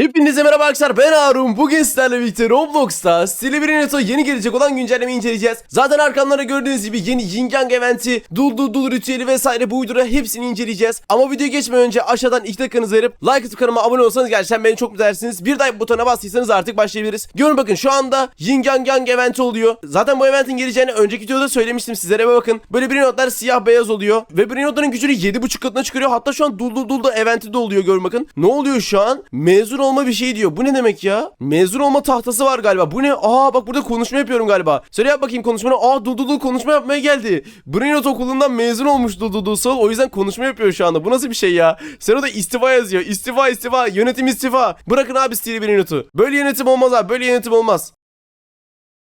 Hepinize merhaba arkadaşlar ben Harun. Bugün sizlerle birlikte Roblox'ta Celebrity yeni gelecek olan güncellemeyi inceleyeceğiz. Zaten arkamda gördüğünüz gibi yeni Yin Yang eventi, Dul Dul Dul ritüeli vesaire bu uydura hepsini inceleyeceğiz. Ama videoya geçmeden önce aşağıdan iki dakikanızı verip like atıp kanalıma abone olsanız gerçekten beni çok mutlu. Bir like butonuna bastıysanız artık başlayabiliriz. Görün bakın şu anda Yin Yang Yang eventi oluyor. Zaten bu eventin geleceğini önceki videoda söylemiştim sizlere bakın. Böyle brain notlar siyah beyaz oluyor. Ve brain notların gücünü 7.5 katına çıkarıyor. Hatta şu an Dul Dul Dul da eventi de oluyor görün bakın. Ne oluyor şu an? Mezun olma bir şey diyor. Bu ne demek ya? Mezun olma tahtası var galiba. Bu ne? Aa bak burada konuşma yapıyorum galiba. Söyle yap bakayım konuşmanı. Aa Dul konuşma yapmaya geldi. Brain Not okulundan mezun olmuş Dul Sol. O yüzden konuşma yapıyor şu anda. Bu nasıl bir şey ya? Sen da istifa yazıyor. İstifa istifa. Yönetim istifa. Bırakın abi stili Brain Not'u. Böyle yönetim olmaz abi. Böyle yönetim olmaz.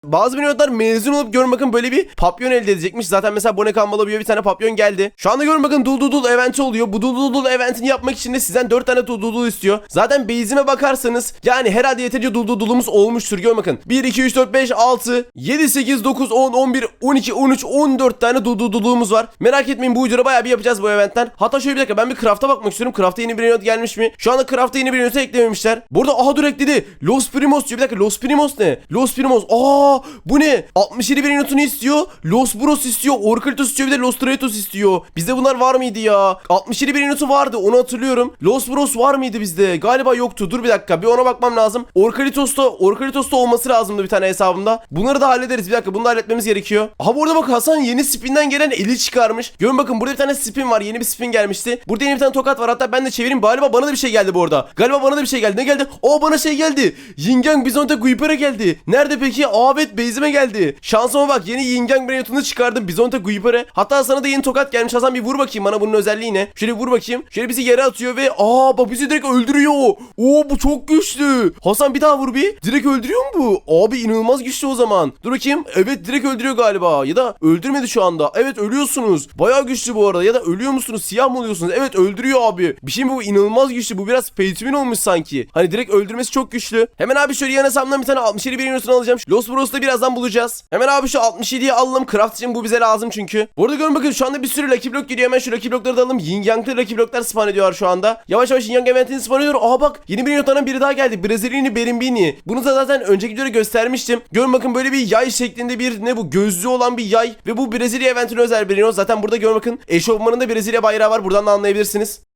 Bazı milyonlar mezun olup görün bakın böyle bir papyon elde edecekmiş. Zaten mesela Bonnie Campbell'a bir tane papyon geldi. Şu anda görün bakın Dul Dul Dul eventi oluyor. Bu Dul Dul Dul eventini yapmak için de sizden 4 tane Dul Dul Dul istiyor. Zaten base'ime bakarsanız yani herhalde yeterince Dul Dul Dul'umuz olmuştur. Görün bakın. 1, 2, 3, 4, 5, 6, 7, 8, 9, 10, 11, 12, 13, 14 tane Dul Dul Dul'umuz var. Merak etmeyin bu uydura bayağı bir yapacağız bu eventten. Hatta şöyle bir dakika ben bir craft'a bakmak istiyorum. Craft'a yeni bir not gelmiş mi? Şu anda craft'a yeni bir not eklememişler. Burada aha dur ekledi. Los Primos diyor. Bir dakika Los Primos ne? Los Primos. Aa bu ne? 67 bir notunu istiyor. Los Bros istiyor. Orkalitos istiyor. Bir de Los Tratos istiyor. Bizde bunlar var mıydı ya? 67 bir notu vardı. Onu hatırlıyorum. Los Bros var mıydı bizde? Galiba yoktu. Dur bir dakika. Bir ona bakmam lazım. Orkalitos'ta Orkalitos'ta olması lazımdı bir tane hesabımda. Bunları da hallederiz. Bir dakika. Bunu da halletmemiz gerekiyor. Aha burada bak Hasan yeni spinden gelen eli çıkarmış. Görün bakın burada bir tane spin var. Yeni bir spin gelmişti. Burada yeni bir tane tokat var. Hatta ben de çevireyim. Galiba bana da bir şey geldi bu arada. Galiba bana da bir şey geldi. Ne geldi? Aa bana şey geldi. Yingen Bizonte Guiper'e geldi. Nerede peki? Aa evet base'ime geldi. Şansıma bak yeni Yingen Brennet'ını çıkardım Bizonte Guiper'e. Hatta sana da yeni tokat gelmiş. Hasan bir vur bakayım bana bunun özelliği ne? Şöyle vur bakayım. Şöyle bizi yere atıyor ve aa bak bizi direkt öldürüyor. Oo bu çok güçlü. Hasan bir daha vur bir. Direkt öldürüyor mu bu? Abi inanılmaz güçlü o zaman. Dur bakayım. Evet direkt öldürüyor galiba. Ya da öldürmedi şu anda. Evet ölüyorsunuz. Bayağı güçlü bu arada. Ya da ölüyor musunuz? Siyah mı oluyorsunuz? Evet öldürüyor abi. Bir şey mi bu? inanılmaz güçlü. Bu biraz pay olmuş sanki. Hani direkt öldürmesi çok güçlü. Hemen abi şöyle yan hesabımdan bir tane 67 bir alacağım. Los Bros'ta birazdan bulacağız. Hemen abi şu 67'yi alalım. Craft için bu bize lazım çünkü. Burada görün bakın şu anda bir sürü Lucky Block geliyor. Hemen şu Lucky Block'ları da alalım. Yin Yang'lı Lucky Block'lar spawn ediyor şu anda. Yavaş yavaş Yin Yang eventini spawn ediyor. Aha bak yeni bir yunuslardan biri daha geldi. Brezilyani Berimbini. Bunu da zaten önceki videoda göstermiştim. Görün bakın böyle bir yay şeklinde bir ne bu gözlü olan bir yay. Ve bu Brezilya eventine özel bir. Zaten burada görün bakın. Eşofmanında Brezilya bayrağı var. Buradan da anlayabilirsiniz.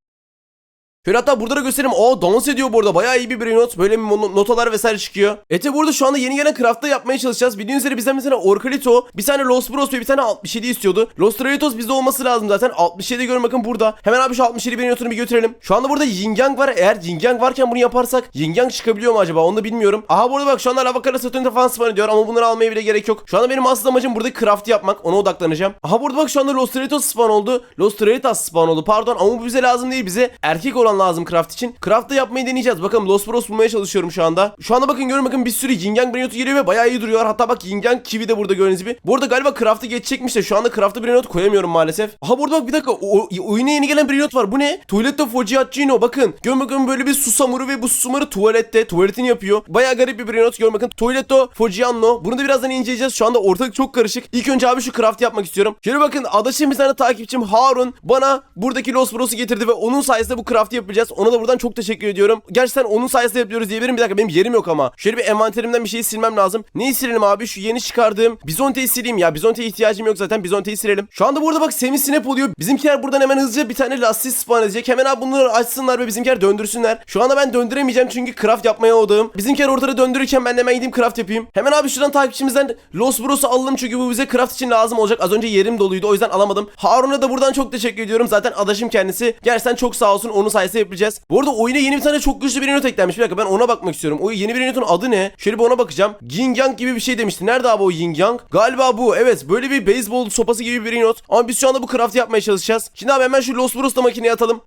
Şöyle hatta burada da göstereyim. Aa dans ediyor burada. Bayağı iyi bir brain not. Böyle notalar vesaire çıkıyor. Ete burada şu anda yeni gelen craft'ta yapmaya çalışacağız. Bildiğiniz üzere bizden mesela Orkalito, bir tane Los Bros ve bir tane 67 istiyordu. Los Tratos bizde olması lazım zaten. 67 görün bakın burada. Hemen abi şu 67 brain notunu bir götürelim. Şu anda burada Yin Yang var. Eğer Yin Yang varken bunu yaparsak Yin Yang çıkabiliyor mu acaba? Onu da bilmiyorum. Aha burada bak şu anda Lavakara Saturn'da falan spawn ediyor ama bunları almaya bile gerek yok. Şu anda benim asıl amacım burada craft yapmak. Ona odaklanacağım. Aha burada bak şu anda Los Tratos spawn oldu. Los Tratos spawn oldu. Pardon ama bu bize lazım değil. Bize erkek olan lazım craft için. Craft'ta yapmayı deneyeceğiz. Bakalım Los Bros bulmaya çalışıyorum şu anda. Şu anda bakın görün bakın bir sürü Yin Yang Brainotu geliyor ve bayağı iyi duruyorlar. Hatta bak Yin Yang Kiwi de burada gördüğünüz gibi. Bu arada galiba Craft'ı geçecekmiş de şu anda Craft'ta Brainot koyamıyorum maalesef. Aha burada bak bir dakika. O, oyuna yeni gelen Brainot var. Bu ne? Tuvalette Foggiacino bakın. Görün bakın böyle bir susamuru ve bu susamuru tuvalette. Tuvaletini yapıyor. Bayağı garip bir Brainot. Görün bakın. Tuvaletto Foggiano. Bunu da birazdan inceleyeceğiz. Şu anda ortalık çok karışık. İlk önce abi şu craft yapmak istiyorum. Şöyle bakın adaşım bir tane takipçim Harun bana buradaki Los Bros'u getirdi ve onun sayesinde bu craft'ı yapacağız. Ona da buradan çok teşekkür ediyorum. Gerçekten onun sayesinde yapıyoruz diyebilirim. Bir dakika benim yerim yok ama. Şöyle bir envanterimden bir şey silmem lazım. Neyi silelim abi? Şu yeni çıkardığım Bizonte'yi sileyim ya. Bizonte'ye ihtiyacım yok zaten. Bizonte'yi silelim. Şu anda burada bak semi snap oluyor. Bizimkiler buradan hemen hızlıca bir tane lastik spawn edecek. Hemen abi bunları açsınlar ve bizimkiler döndürsünler. Şu anda ben döndüremeyeceğim çünkü craft yapmaya odağım. Bizimkiler ortada döndürürken ben de hemen gideyim craft yapayım. Hemen abi şuradan takipçimizden Los Bros'u alalım çünkü bu bize craft için lazım olacak. Az önce yerim doluydu o yüzden alamadım. Harun'a da buradan çok teşekkür ediyorum. Zaten adaşım kendisi. Gerçekten çok sağ olsun. Onun sayesinde yapacağız. Bu arada oyuna yeni bir tane çok güçlü bir not eklenmiş. Bir dakika ben ona bakmak istiyorum. O yeni bir notun adı ne? Şöyle bir ona bakacağım. Yin Yang gibi bir şey demişti. Nerede abi o Yin Yang? Galiba bu. Evet böyle bir beyzbol sopası gibi bir not. Ama biz şu anda bu craft yapmaya çalışacağız. Şimdi abi hemen şu Los Bros'ta makineye atalım.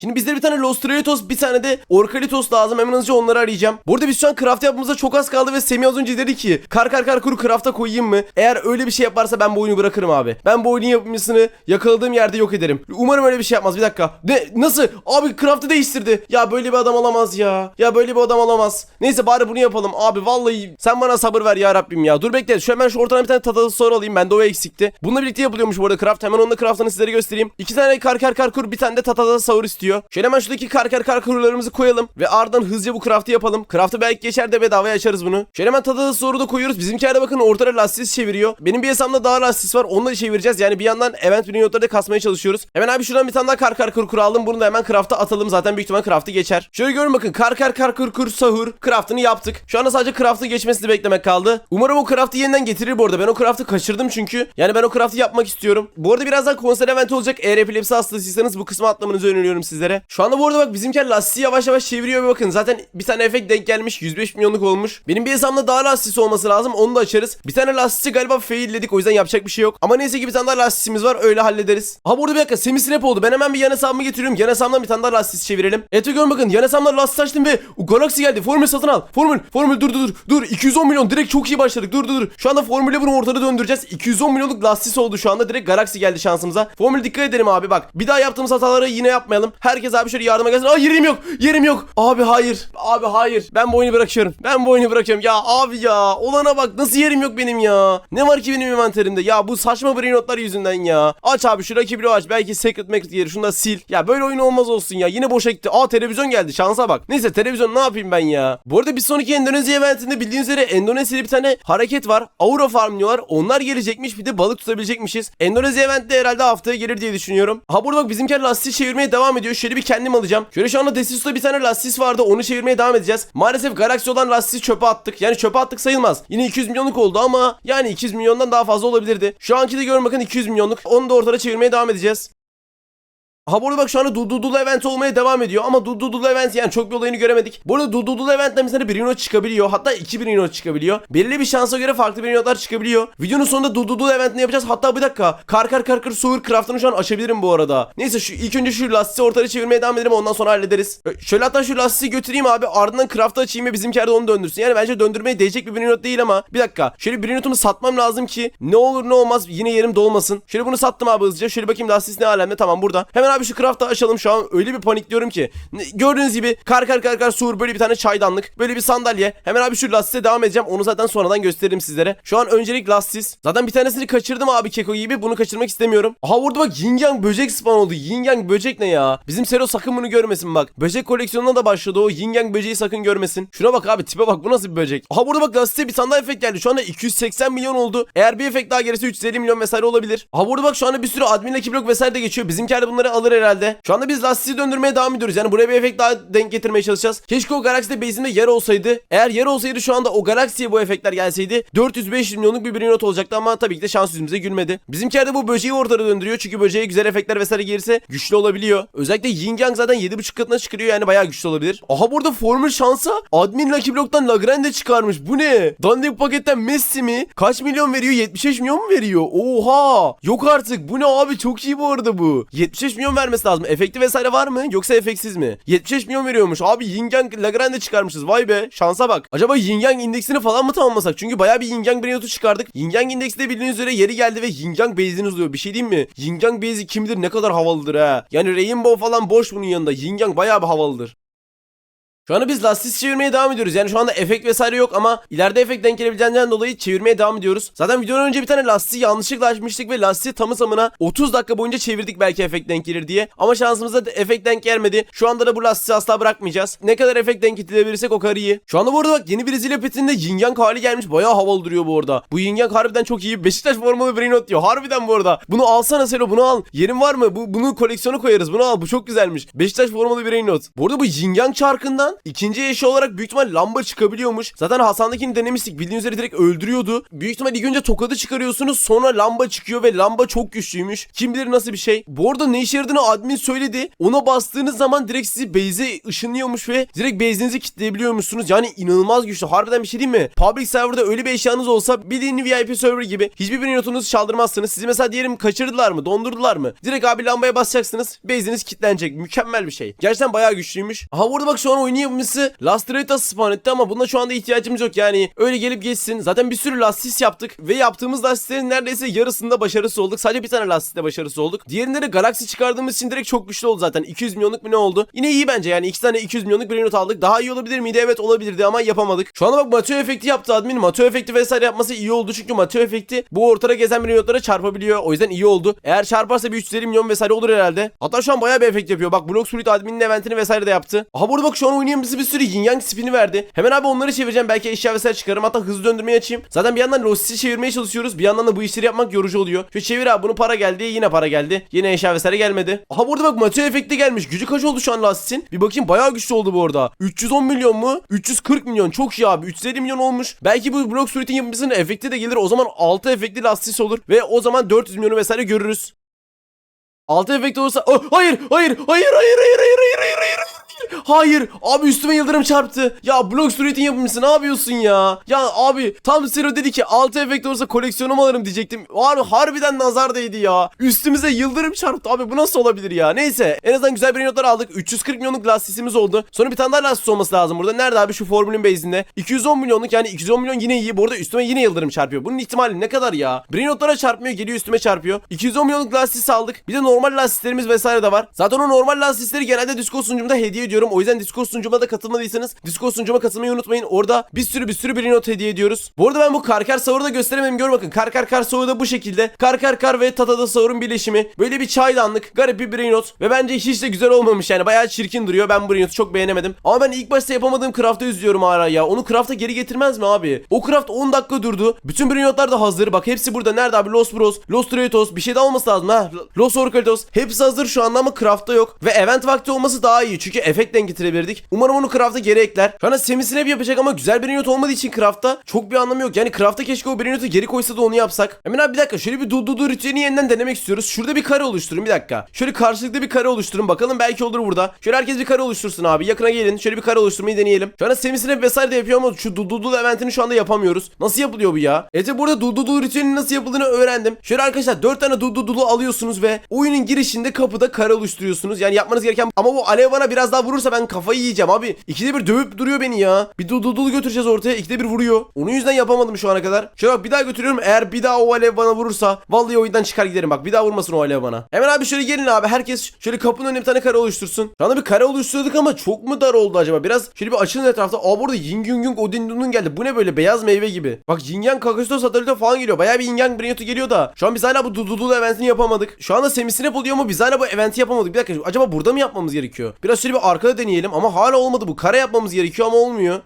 Şimdi bizde bir tane Los Tratos, bir tane de Orkalitos lazım. Hemen hızlıca onları arayacağım. Burada biz şu an craft yapmamıza çok az kaldı ve Semih az önce dedi ki kar kar kar kuru craft'a koyayım mı? Eğer öyle bir şey yaparsa ben bu oyunu bırakırım abi. Ben bu oyunun yapımcısını yakaladığım yerde yok ederim. Umarım öyle bir şey yapmaz. Bir dakika. Ne? Nasıl? Abi craft'ı değiştirdi. Ya böyle bir adam olamaz ya. Ya böyle bir adam olamaz. Neyse bari bunu yapalım. Abi vallahi sen bana sabır ver ya Rabbim ya. Dur bekle. Şu hemen şu ortadan bir tane tatalı soru alayım. Bende o eksikti. Bununla birlikte yapılıyormuş bu arada craft. Hemen onun da craft'ını sizlere göstereyim. İki tane kar kar kar kur bir tane de tatata sahur istiyor. İstiyor. Şöyle hemen şuradaki kar kar kar kurularımızı koyalım ve ardından hızlıca bu craft'ı yapalım. Craft'ı belki geçer de bedavaya açarız bunu. Şöyle hemen tadı soru da koyuyoruz. Bizimkilerde bakın ortada lastis çeviriyor. Benim bir hesabımda daha lastis var. Onu da çevireceğiz. Yani bir yandan event periodları da kasmaya çalışıyoruz. Hemen abi şuradan bir tane daha kar kar kur kur aldım. Bunu da hemen craft'a atalım. Zaten büyük ihtimal craft'ı geçer. Şöyle görün bakın. Kar kar kar kur kur sahur. Craft'ını yaptık. Şu anda sadece craft'ı geçmesini beklemek kaldı. Umarım o craft'ı yeniden getirir bu arada. Ben o craft'ı kaçırdım çünkü. Yani ben o craft'ı yapmak istiyorum. Bu arada birazdan konser event olacak. Eğer epilepsi hastasıysanız bu kısmı atlamanızı öneriyorum sizlere. Şu anda bu arada bak bizimkiler lastiği yavaş yavaş çeviriyor ve bakın zaten bir tane efekt denk gelmiş. 105 milyonluk olmuş. Benim bir hesabımda daha lastisi olması lazım. Onu da açarız. Bir tane lastiği galiba failledik. O yüzden yapacak bir şey yok. Ama neyse ki bir tane daha lastiğimiz var. Öyle hallederiz. Ha burada bir dakika. Semi snap oldu. Ben hemen bir yan hesabımı getiriyorum. Yan hesabımdan bir tane daha lastik çevirelim. Evet görün bakın. Yan hesabımdan lastik açtım ve o Galaxy geldi. Formül satın al. Formül. Formül dur dur dur. Dur 210 milyon. Direkt çok iyi başladık. Dur dur dur. Şu anda Formül'e bunu ortada döndüreceğiz. 210 milyonluk lastis oldu şu anda. Direkt Galaxy geldi şansımıza. Formül dikkat edelim abi bak. Bir daha yaptığımız hataları yine yapmayalım. Herkes abi şöyle yardıma gelsin. Aa yerim yok. Yerim yok. Abi hayır. Abi hayır. Ben bu oyunu bırakıyorum. Ben bu oyunu bırakıyorum. Ya abi ya. Olana bak. Nasıl yerim yok benim ya. Ne var ki benim envanterimde? Ya bu saçma brain notlar yüzünden ya. Aç abi şu rakibi aç. Belki secret macret yeri. Şunu da sil. Ya böyle oyun olmaz olsun ya. Yine boşa gitti. Aa televizyon geldi. Şansa bak. Neyse televizyon ne yapayım ben ya. Bu arada bir sonraki Endonezya eventinde bildiğiniz üzere Endonezya'da bir tane hareket var. Aura farm diyorlar. Onlar gelecekmiş. Bir de balık tutabilecekmişiz. Endonezya eventte herhalde haftaya gelir diye düşünüyorum. Ha burada bak bizimkiler lastiği çevirmeye devam ediyor. Şöyle bir kendim alacağım. Şöyle şu anda Desis'te bir tane lastis vardı. Onu çevirmeye devam edeceğiz. Maalesef Galaxy olan lastiği çöpe attık. Yani çöpe attık sayılmaz. Yine 200 milyonluk oldu ama yani 200 milyondan daha fazla olabilirdi. Şu anki de görün bakın 200 milyonluk. Onu da ortada çevirmeye devam edeceğiz. Ha burada bak şu anda Dududulu event olmaya devam ediyor ama Dududulu event yani çok bir olayını göremedik. Bu arada Dududulu eventten mesela bir not çıkabiliyor. Hatta iki bir not çıkabiliyor. Belirli bir şansa göre farklı bir notlar çıkabiliyor. Videonun sonunda Dududulu eventini yapacağız. Hatta bir dakika. Kar kar kar kar soğur craftını şu an açabilirim bu arada. Neyse şu ilk önce şu lastiği ortaya çevirmeye devam edelim ondan sonra hallederiz. Şöyle hatta şu lastiği götüreyim abi ardından craft'ı açayım ve bizimkiler de onu döndürsün. Yani bence döndürmeye değecek bir not değil ama bir dakika. Şöyle bir notumu satmam lazım ki ne olur ne olmaz yine yerim dolmasın. Şöyle bunu sattım abi hızlıca. Şöyle bakayım lastiği ne alemde tamam burada. Hemen abi şu craft'ı açalım şu an öyle bir panikliyorum ki. Gördüğünüz gibi kar kar kar kar sur böyle bir tane çaydanlık. Böyle bir sandalye. Hemen abi şu lastiğe devam edeceğim. Onu zaten sonradan gösteririm sizlere. Şu an öncelik lastis. Zaten bir tanesini kaçırdım abi keko gibi. Bunu kaçırmak istemiyorum. Aha burada bak yin yang böcek spawn oldu. Yin yang böcek ne ya? Bizim Sero sakın bunu görmesin bak. Böcek koleksiyonuna da başladı o. Yin yang böceği sakın görmesin. Şuna bak abi tipe bak bu nasıl bir böcek. Aha burada bak lastiğe bir daha efekt geldi. Şu anda 280 milyon oldu. Eğer bir efekt daha gelirse 350 milyon vesaire olabilir. Aha burada bak şu anda bir sürü admin block vesaire de geçiyor. Bizimkiler bunları alır herhalde. Şu anda biz lastiği döndürmeye devam ediyoruz. Yani buraya bir efekt daha denk getirmeye çalışacağız. Keşke o Galaxy'de base'inde yer olsaydı. Eğer yer olsaydı şu anda o Galaxy'ye bu efektler gelseydi 400-500 milyonluk bir brain not olacaktı ama tabii ki de şans yüzümüze gülmedi. Bizimkiler de bu böceği ortada döndürüyor. Çünkü böceğe güzel efektler vesaire gelirse güçlü olabiliyor. Özellikle Yin Yang zaten 7.5 katına çıkarıyor yani bayağı güçlü olabilir. Aha burada formül şansa admin Lucky Block'tan Lagrange çıkarmış. Bu ne? Dandik paketten Messi mi? Kaç milyon veriyor? 75 milyon mu veriyor? Oha! Yok artık. Bu ne abi? Çok iyi bu arada bu. 75 milyon vermesi lazım. Efekti vesaire var mı? Yoksa efektsiz mi? 75 milyon veriyormuş. Abi Yin Yang Lagrange çıkarmışız. Vay be. Şansa bak. Acaba Yin Yang indeksini falan mı tamamlasak? Çünkü bayağı bir Yin Yang Brainout'u çıkardık. Yin Yang indeksi de bildiğiniz üzere yeri geldi ve Yin Yang base'ini uzuyor. Bir şey diyeyim mi? Yin Yang base'i kim ne kadar havalıdır ha. Yani Rainbow falan boş bunun yanında. Yin Yang bayağı bir havalıdır. Şu anda biz lastik çevirmeye devam ediyoruz. Yani şu anda efekt vesaire yok ama ileride efekt denk gelebileceğinden dolayı çevirmeye devam ediyoruz. Zaten videodan önce bir tane lastiği yanlışlıkla açmıştık ve lastiği tamı tamına 30 dakika boyunca çevirdik belki efekt denk gelir diye. Ama şansımıza efekt denk gelmedi. Şu anda da bu lastiği asla bırakmayacağız. Ne kadar efekt denk getirebilirsek o kadar iyi. Şu anda bu arada bak yeni Brezilya petinde Yin Yang hali gelmiş. Bayağı havalı duruyor bu arada. Bu Yin Yang harbiden çok iyi. Beşiktaş formalı brain not diyor. Harbiden bu arada. Bunu alsana Selo bunu al. Yerin var mı? Bu, bunu koleksiyona koyarız. Bunu al. Bu çok güzelmiş. Beşiktaş formalı brain not. Bu arada bu Yin Yang çarkından ikinci eşi olarak büyük ihtimal lamba çıkabiliyormuş. Zaten Hasan'dakini denemiştik. Bildiğiniz üzere direkt öldürüyordu. Büyük ihtimal ilk önce tokadı çıkarıyorsunuz sonra lamba çıkıyor ve lamba çok güçlüymüş. Kim bilir nasıl bir şey. Bu arada ne işe yaradığını admin söyledi. Ona bastığınız zaman direkt sizi base'e ışınlıyormuş ve direkt base'inizi kilitleyebiliyormuşsunuz. Yani inanılmaz güçlü. Harbiden bir şey değil mi? Public serverda öyle bir eşyanız olsa bildiğin VIP server gibi hiçbir bir notunuzu çaldırmazsınız. Sizi mesela diyelim kaçırdılar mı? Dondurdular mı? Direkt abi lambaya basacaksınız. Base'iniz kilitlenecek. Mükemmel bir şey. Gerçekten bayağı güçlüymüş. Aha burada bak şu an oyunu yapımcısı Lastrata spawn etti ama buna şu anda ihtiyacımız yok yani öyle gelip geçsin. Zaten bir sürü lastis yaptık ve yaptığımız lastiklerin neredeyse yarısında başarısı olduk. Sadece bir tane lastikte başarısı olduk. Diğerinde de Galaxy çıkardığımız için direkt çok güçlü oldu zaten. 200 milyonluk mu ne oldu? Yine iyi bence yani iki tane 200 milyonluk bir not aldık. Daha iyi olabilir miydi? Evet olabilirdi ama yapamadık. Şu anda bak Mateo efekti yaptı admin. Mateo efekti vesaire yapması iyi oldu çünkü Mateo efekti bu ortada gezen bir notlara çarpabiliyor. O yüzden iyi oldu. Eğer çarparsa bir 350 milyon vesaire olur herhalde. Hatta şu an bayağı bir efekt yapıyor. Bak Block Suite adminin eventini vesaire de yaptı. Aha burada bak şu an oynayan bize bir sürü yin yang spini verdi. Hemen abi onları çevireceğim. Belki eşya vesaire çıkarım. Hatta hızlı döndürmeyi açayım. Zaten bir yandan Lossis'i çevirmeye çalışıyoruz. Bir yandan da bu işleri yapmak yorucu oluyor. Şu çevir abi bunu para geldi. Yine para geldi. Yine eşya vesaire gelmedi. Aha burada bak Mateo efekti gelmiş. Gücü kaç oldu şu an Lossis'in? Bir bakayım bayağı güçlü oldu bu arada. 310 milyon mu? 340 milyon. Çok iyi abi. 350 milyon olmuş. Belki bu Block Suite'in yapımcısının efekti de gelir. O zaman 6 efektli Lastis olur. Ve o zaman 400 milyonu vesaire görürüz. Altı efekt olursa... Oh, hayır, hayır, hayır, hayır, hayır, hayır, hayır, hayır, hayır. Hayır abi üstüme yıldırım çarptı. Ya Block Street'in yapımcısı ne yapıyorsun ya? Ya abi tam Zero dedi ki 6 efekt olursa koleksiyonumu alırım diyecektim. Var harbiden nazar değdi ya. Üstümüze yıldırım çarptı abi bu nasıl olabilir ya? Neyse en azından güzel bir notlar aldık. 340 milyonluk lastisimiz oldu. Sonra bir tane daha lastis olması lazım burada. Nerede abi şu formülün base'inde? 210 milyonluk yani 210 milyon yine iyi. Bu arada üstüme yine yıldırım çarpıyor. Bunun ihtimali ne kadar ya? Bir notlara çarpmıyor geliyor üstüme çarpıyor. 210 milyonluk lastis aldık. Bir de normal lastislerimiz vesaire de var. Zaten o normal lastisleri genelde Discord sunucumda hediye ediyorum. O yüzden Discord sunucuma da katılmadıysanız Discord sunucuma katılmayı unutmayın. Orada bir sürü bir sürü bir not hediye ediyoruz. Bu arada ben bu Karkar Savur'u da gösteremem. Gör bakın. Karkar Kar Savur da bu şekilde. Karkar Kar ve Tatada Savur'un birleşimi. Böyle bir çaydanlık. Garip bir brain not. Ve bence hiç de güzel olmamış yani. Bayağı çirkin duruyor. Ben brain notu çok beğenemedim. Ama ben ilk başta yapamadığım craft'ı üzüyorum hala ya. Onu craft'a geri getirmez mi abi? O craft 10 dakika durdu. Bütün brain notlar da hazır. Bak hepsi burada. Nerede abi? Los Bros, Los Tritos. Bir şey daha olması lazım ha. Los Orcalitos. Hepsi hazır şu anda ama craft'ta yok. Ve event vakti olması daha iyi. Çünkü efektten getirebilirdik. Umarım onu craft'a geri ekler. Şu anda semisine yapacak ama güzel bir not olmadığı için craft'ta çok bir anlamı yok. Yani craft'ta keşke o bir notu geri koysa da onu yapsak. Hemen abi bir dakika şöyle bir dududu ritüelini yeniden denemek istiyoruz. Şurada bir kare oluşturun bir dakika. Şöyle karşılıklı bir kare oluşturun bakalım belki olur burada. Şöyle herkes bir kare oluştursun abi. Yakına gelin. Şöyle bir kare oluşturmayı deneyelim. Şu anda semisine vesaire de yapıyor ama şu dududu eventini şu anda yapamıyoruz. Nasıl yapılıyor bu ya? Evet burada dududu ritüelinin nasıl yapıldığını öğrendim. Şöyle arkadaşlar 4 tane dududu alıyorsunuz ve oyunun girişinde kapıda kare oluşturuyorsunuz. Yani yapmanız gereken ama bu alev bana biraz daha vurursa ben kafayı yiyeceğim abi. İkide bir dövüp duruyor beni ya. Bir dududulu götüreceğiz ortaya. ikide bir vuruyor. Onun yüzden yapamadım şu ana kadar. Şöyle bak bir daha götürüyorum. Eğer bir daha o alev bana vurursa vallahi oyundan çıkar giderim bak. Bir daha vurmasın o alev bana. Hemen abi şöyle gelin abi. Herkes şöyle kapının önüne bir tane kare oluştursun. Şu anda bir kare oluşturduk ama çok mu dar oldu acaba? Biraz şöyle bir açılın etrafta. Aa burada Ying Yung Yung Odin Dun'un geldi. Bu ne böyle beyaz meyve gibi. Bak Yin Yang Kakasto Satelite falan geliyor. Bayağı bir Yin Yang Brinotu geliyor da. Şu an biz hala bu dududulu eventini yapamadık. Şu anda semisine oluyor ama biz hala bu eventi yapamadık. Bir dakika acaba burada mı yapmamız gerekiyor? Biraz şöyle bir arkada deneyelim ama hala olmadı bu. Kare yapmamız gerekiyor ama olmuyor.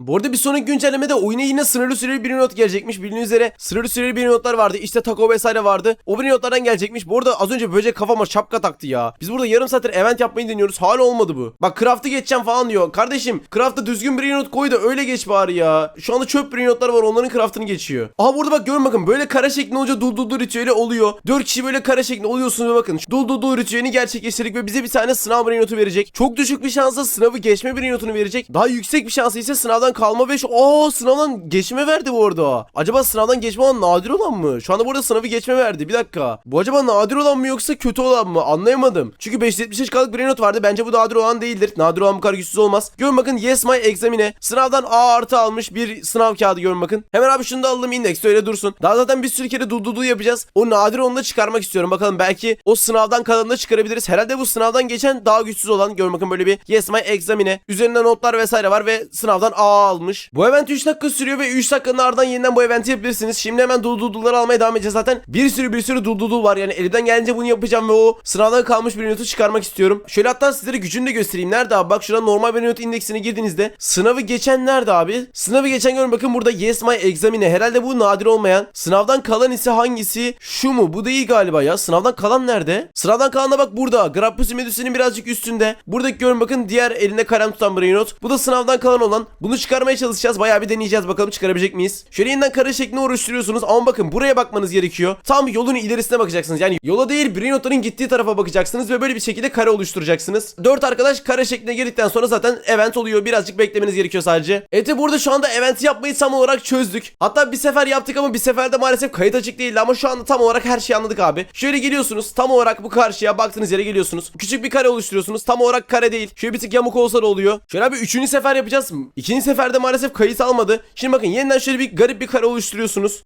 Bu arada bir sonraki güncellemede oyuna yine sınırlı süreli bir not gelecekmiş. Bildiğiniz üzere sınırlı süreli bir notlar vardı. İşte taco vesaire vardı. O bir notlardan gelecekmiş. Bu arada az önce böcek kafama şapka taktı ya. Biz burada yarım saattir event yapmayı deniyoruz. Hala olmadı bu. Bak craft'ı geçeceğim falan diyor. Kardeşim craft'ta düzgün bir not koy da öyle geç bari ya. Şu anda çöp bir notlar var. Onların craft'ını geçiyor. Aha burada bak görün bakın. Böyle kare şeklinde olunca dul dul dul ritüeli oluyor. 4 kişi böyle kare şeklinde oluyorsunuz ve bakın. Dul dul dul ritüelini gerçekleştirdik ve bize bir tane sınav bir notu verecek. Çok düşük bir şansla sınavı geçme bir notunu verecek. Daha yüksek bir şansı ise sınavdan kalma ve şu Aa sınavdan geçme verdi bu arada. Acaba sınavdan geçme olan nadir olan mı? Şu anda burada sınavı geçme verdi. Bir dakika. Bu acaba nadir olan mı yoksa kötü olan mı? Anlayamadım. Çünkü 575 kalık bir not vardı. Bence bu nadir olan değildir. Nadir olan bu kadar güçsüz olmaz. Görün bakın Yes My Examine. Sınavdan A artı almış bir sınav kağıdı görün bakın. Hemen abi şunu da alalım index öyle dursun. Daha zaten bir sürü kere dududu yapacağız. O nadir onu da çıkarmak istiyorum. Bakalım belki o sınavdan kalanını çıkarabiliriz. Herhalde bu sınavdan geçen daha güçsüz olan. Görün bakın böyle bir Yes My Examine. Üzerinde notlar vesaire var ve sınavdan A almış. Bu event 3 dakika sürüyor ve 3 dakikanın ardından yeniden bu eventi yapabilirsiniz. Şimdi hemen dulduduları almaya devam edeceğiz zaten. Bir sürü bir sürü duldudul var yani elimden gelince bunu yapacağım ve o sınavdan kalmış bir notu çıkarmak istiyorum. Şöyle hatta sizlere gücünü de göstereyim. Nerede abi? Bak şurada normal bir not indeksine girdiğinizde sınavı geçen nerede abi? Sınavı geçen görün bakın burada Yes My Examine. Herhalde bu nadir olmayan. Sınavdan kalan ise hangisi? Şu mu? Bu değil galiba ya. Sınavdan kalan nerede? Sınavdan kalan da bak burada. Grappusi Medusa'nın birazcık üstünde. Buradaki görün bakın diğer elinde kalem tutan bir not. Bu da sınavdan kalan olan. Bunu çıkarmaya çalışacağız. Bayağı bir deneyeceğiz bakalım çıkarabilecek miyiz? Şöyle yeniden kare şeklinde oluşturuyorsunuz ama bakın buraya bakmanız gerekiyor. Tam yolun ilerisine bakacaksınız. Yani yola değil Brinota'nın gittiği tarafa bakacaksınız ve böyle bir şekilde kare oluşturacaksınız. Dört arkadaş kare şekline girdikten sonra zaten event oluyor. Birazcık beklemeniz gerekiyor sadece. Evet ve burada şu anda event yapmayı tam olarak çözdük. Hatta bir sefer yaptık ama bir seferde maalesef kayıt açık değildi ama şu anda tam olarak her şeyi anladık abi. Şöyle geliyorsunuz tam olarak bu karşıya baktığınız yere geliyorsunuz. Küçük bir kare oluşturuyorsunuz. Tam olarak kare değil. Şöyle bir tık yamuk olsa da oluyor. Şöyle abi üçüncü sefer yapacağız. İkinci seferde maalesef kayıt almadı. Şimdi bakın yeniden şöyle bir garip bir kare oluşturuyorsunuz.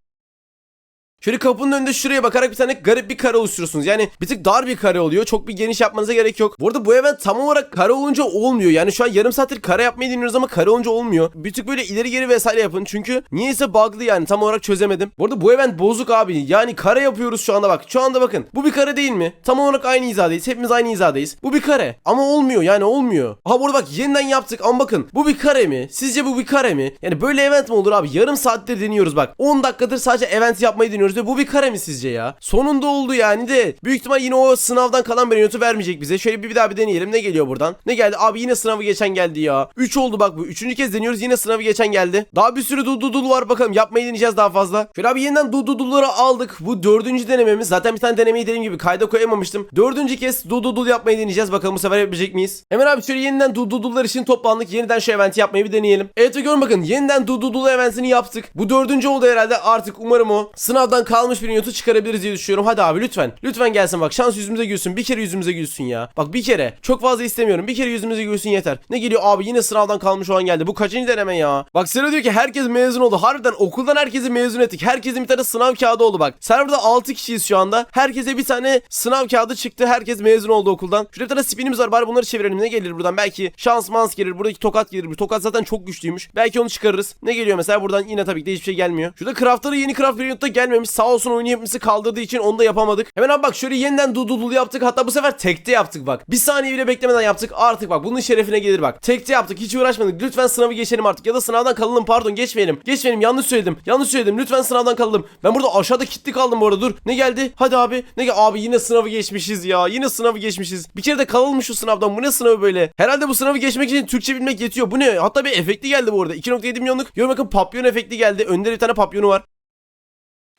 Şöyle kapının önünde şuraya bakarak bir tane garip bir kare oluşturuyorsunuz. Yani bir tık dar bir kare oluyor. Çok bir geniş yapmanıza gerek yok. Bu arada bu event tam olarak kare olunca olmuyor. Yani şu an yarım saattir kare yapmayı deniyoruz ama kare olunca olmuyor. Bir tık böyle ileri geri vesaire yapın. Çünkü niyeyse bug'lı yani tam olarak çözemedim. Bu arada bu event bozuk abi. Yani kare yapıyoruz şu anda bak. Şu anda bakın. Bu bir kare değil mi? Tam olarak aynı hizadayız. Hepimiz aynı hizadayız. Bu bir kare. Ama olmuyor yani olmuyor. Aha burada bak yeniden yaptık ama bakın. Bu bir kare mi? Sizce bu bir kare mi? Yani böyle event mi olur abi? Yarım saattir deniyoruz bak. 10 dakikadır sadece event yapmayı deniyoruz ve bu bir kare mi sizce ya? Sonunda oldu yani de. Büyük ihtimal yine o sınavdan kalan bir notu vermeyecek bize. Şöyle bir, bir daha bir deneyelim. Ne geliyor buradan? Ne geldi? Abi yine sınavı geçen geldi ya. 3 oldu bak bu. Üçüncü kez deniyoruz. Yine sınavı geçen geldi. Daha bir sürü dududul var bakalım. Yapmayı deneyeceğiz daha fazla. Şöyle abi yeniden dududulları aldık. Bu dördüncü denememiz. Zaten bir tane denemeyi dediğim gibi kayda koyamamıştım. Dördüncü kez dududul yapmayı deneyeceğiz. Bakalım bu sefer yapabilecek miyiz? Hemen abi şöyle yeniden dududullar için toplandık. Yeniden şu eventi yapmayı bir deneyelim. Evet ve görün bakın. Yeniden dududul eventini yaptık. Bu dördüncü oldu herhalde. Artık umarım o sınavdan kalmış bir notu çıkarabiliriz diye düşünüyorum. Hadi abi lütfen. Lütfen gelsin bak. Şans yüzümüze gülsün. Bir kere yüzümüze gülsün ya. Bak bir kere. Çok fazla istemiyorum. Bir kere yüzümüze gülsün yeter. Ne geliyor abi yine sınavdan kalmış olan geldi. Bu kaçıncı deneme ya? Bak Sera diyor ki herkes mezun oldu. Harbiden okuldan herkesi mezun ettik. Herkesin bir tane sınav kağıdı oldu bak. Serverda 6 kişiyiz şu anda. Herkese bir tane sınav kağıdı çıktı. Herkes mezun oldu okuldan. Şurada bir tane spinimiz var. Bari bunları çevirelim. Ne gelir buradan? Belki şans mans gelir. Buradaki tokat gelir. Bu tokat zaten çok güçlüymüş. Belki onu çıkarırız. Ne geliyor mesela? Buradan yine tabii ki de hiçbir şey gelmiyor. Şurada craftları yeni craft variant'ta gelmemiş. Sağ olsun oyunu yapımcısı kaldırdığı için onu da yapamadık. Hemen abi bak şöyle yeniden dudulul yaptık. Hatta bu sefer tekte yaptık bak. Bir saniye bile beklemeden yaptık. Artık bak bunun şerefine gelir bak. Tekte yaptık. Hiç uğraşmadık. Lütfen sınavı geçelim artık. Ya da sınavdan kalalım. Pardon geçmeyelim. Geçmeyelim. Yanlış söyledim. Yanlış söyledim. Lütfen sınavdan kalalım. Ben burada aşağıda kilitli kaldım bu arada. Dur. Ne geldi? Hadi abi. Ne gel abi yine sınavı geçmişiz ya. Yine sınavı geçmişiz. Bir kere de kalalım şu sınavdan. Bu ne sınavı böyle? Herhalde bu sınavı geçmek için Türkçe bilmek yetiyor. Bu ne? Hatta bir efekti geldi bu arada. 2.7 milyonluk. Yorum bakın papyon efekti geldi. Önde bir tane papyonu var.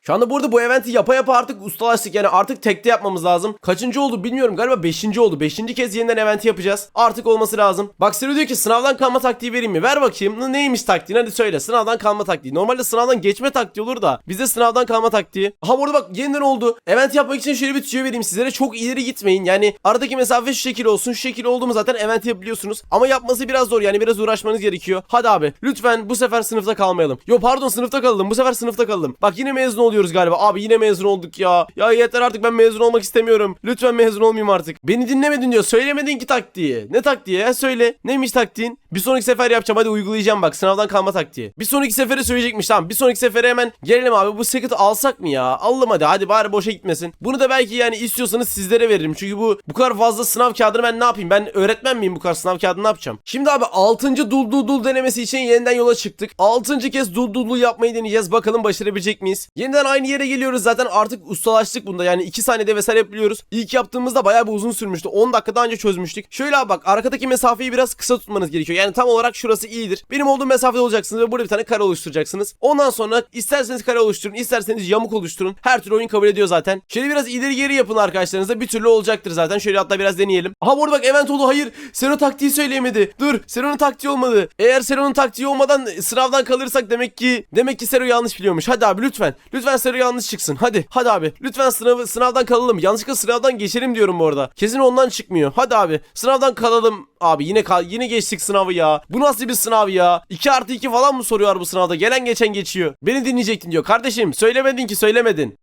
Şu anda burada bu eventi yapa yapa artık ustalaştık yani artık tekte yapmamız lazım. Kaçıncı oldu bilmiyorum galiba 5. oldu. 5. kez yeniden eventi yapacağız. Artık olması lazım. Bak Sero diyor ki sınavdan kalma taktiği vereyim mi? Ver bakayım. Neymiş taktiğin hadi söyle. Sınavdan kalma taktiği. Normalde sınavdan geçme taktiği olur da bizde sınavdan kalma taktiği. Aha burada bak yeniden oldu. Event yapmak için şöyle bir tüyo vereyim sizlere. Çok ileri gitmeyin. Yani aradaki mesafe şu şekil olsun. Şu şekil oldu mu zaten event yapabiliyorsunuz. Ama yapması biraz zor yani biraz uğraşmanız gerekiyor. Hadi abi lütfen bu sefer sınıfta kalmayalım. Yo pardon sınıfta kalalım. Bu sefer sınıfta kalalım. Bak yine mezun oluyoruz galiba. Abi yine mezun olduk ya. Ya yeter artık ben mezun olmak istemiyorum. Lütfen mezun olmayayım artık. Beni dinlemedin diyor. Söylemedin ki taktiği. Ne taktiği ya? Söyle. Neymiş taktiğin? Bir sonraki sefer yapacağım. Hadi uygulayacağım bak. Sınavdan kalma taktiği. Bir sonraki sefere söyleyecekmiş. Tamam. Bir sonraki sefere hemen gelelim abi. Bu seketi alsak mı ya? Aldım hadi. Hadi bari boşa gitmesin. Bunu da belki yani istiyorsanız sizlere veririm. Çünkü bu bu kadar fazla sınav kağıdını ben ne yapayım? Ben öğretmen miyim bu kadar sınav kağıdını ne yapacağım? Şimdi abi 6. dul dul dul denemesi için yeniden yola çıktık. 6. kez dul dul dul yapmayı deneyeceğiz. Bakalım başarabilecek miyiz? Yeniden aynı yere geliyoruz. Zaten artık ustalaştık bunda. Yani 2 saniyede vesaire yapabiliyoruz. İlk yaptığımızda bayağı bir uzun sürmüştü. 10 dakikada önce çözmüştük. Şöyle abi bak arkadaki mesafeyi biraz kısa tutmanız gerekiyor. Yani tam olarak şurası iyidir. Benim olduğum mesafede olacaksınız ve burada bir tane kare oluşturacaksınız. Ondan sonra isterseniz kare oluşturun, isterseniz yamuk oluşturun. Her türlü oyun kabul ediyor zaten. Şöyle biraz ileri geri yapın arkadaşlarınızla. Bir türlü olacaktır zaten. Şöyle hatta biraz deneyelim. Aha bu arada bak event oldu. Hayır. Sero taktiği söyleyemedi. Dur. Sero'nun taktiği olmadı. Eğer Sero'nun taktiği olmadan sınavdan kalırsak demek ki demek ki Sero yanlış biliyormuş. Hadi abi lütfen. Lütfen Sero yanlış çıksın. Hadi. Hadi abi. Lütfen sınavı sınavdan kalalım. Yanlışlıkla sınavdan geçelim diyorum bu arada. Kesin ondan çıkmıyor. Hadi abi. Sınavdan kalalım. Abi yine kal yine geçtik sınavı ya. Bu nasıl bir sınav ya? 2 artı 2 falan mı soruyor bu sınavda? Gelen geçen geçiyor. Beni dinleyecektin diyor. Kardeşim söylemedin ki söylemedin.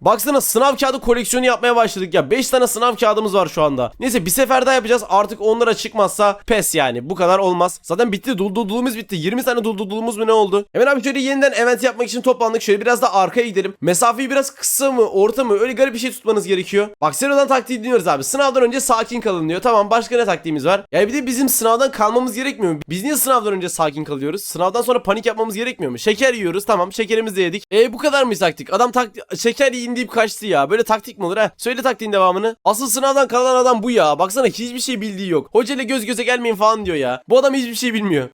Baksana sınav kağıdı koleksiyonu yapmaya başladık ya. 5 tane sınav kağıdımız var şu anda. Neyse bir sefer daha yapacağız. Artık onlara çıkmazsa pes yani. Bu kadar olmaz. Zaten bitti. Duldudulumuz bitti. 20 tane duldudulumuz mu ne oldu? Hemen abi şöyle yeniden event yapmak için toplandık. Şöyle biraz da arkaya gidelim. Mesafeyi biraz kısa mı orta mı öyle garip bir şey tutmanız gerekiyor. Bak Sero'dan taktiği dinliyoruz abi. Sınavdan önce sakin kalın diyor. Tamam başka ne taktiğimiz var? Yani bir de bizim sınavdan kalmamız gerekmiyor mu? Biz niye sınavdan önce sakin kalıyoruz? Sınavdan sonra panik yapmamız gerekmiyor mu? Şeker yiyoruz. Tamam şekerimizi yedik. E bu kadar mı taktik? Adam taktik şeker yiyin deyip kaçtı ya. Böyle taktik mi olur ha? Söyle taktiğin devamını. Asıl sınavdan kalan adam bu ya. Baksana hiçbir şey bildiği yok. Hoca ile göz göze gelmeyin falan diyor ya. Bu adam hiçbir şey bilmiyor.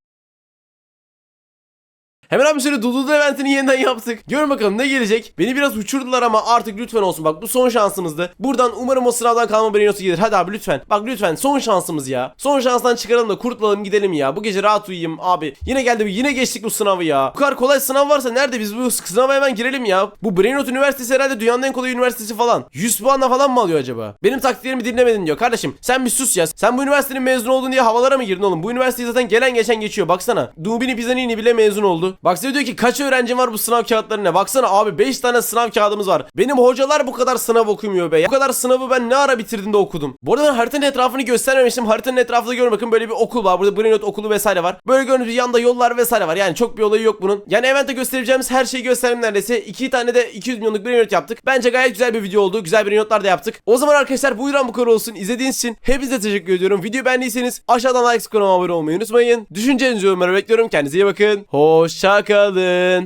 Hemen abi şöyle Dudu eventini yeniden yaptık. Görün bakalım ne gelecek. Beni biraz uçurdular ama artık lütfen olsun. Bak bu son şansımızdı. Buradan umarım o sınavdan kalma Brinosu gelir. Hadi abi lütfen. Bak lütfen son şansımız ya. Son şanstan çıkaralım da kurtulalım gidelim ya. Bu gece rahat uyuyayım abi. Yine geldi yine geçtik bu sınavı ya. Bu kadar kolay sınav varsa nerede biz bu sınava hemen girelim ya. Bu Brainrot Üniversitesi herhalde dünyanın en kolay üniversitesi falan. 100 puanla falan mı alıyor acaba? Benim taktiklerimi dinlemedin diyor. Kardeşim sen bir sus ya. Sen bu üniversitenin mezun oldun diye havalara mı girdin oğlum? Bu üniversiteyi zaten gelen geçen geçiyor. Baksana. Dubini Pizzanini bile mezun oldu. Baksana diyor ki kaç öğrencim var bu sınav kağıtlarına. Baksana abi 5 tane sınav kağıdımız var. Benim hocalar bu kadar sınav okumuyor be. Bu kadar sınavı ben ne ara bitirdim de okudum. Bu arada ben haritanın etrafını göstermemiştim. Haritanın etrafında görün bakın böyle bir okul var. Burada Brainrot okulu vesaire var. Böyle gibi yanda yollar vesaire var. Yani çok bir olayı yok bunun. Yani evente göstereceğimiz her şeyi gösterdim neredeyse. İki tane de 200 milyonluk Brainrot yaptık. Bence gayet güzel bir video oldu. Güzel Brainrotlar da yaptık. O zaman arkadaşlar buyuran bu kadar olsun. İzlediğiniz için hepinize teşekkür ediyorum. Videoyu beğendiyseniz aşağıdan like kanalıma abone olmayı unutmayın. Düşüncelerinizi yorumlara bekliyorum. Kendinize iyi bakın. Hoşçakalın.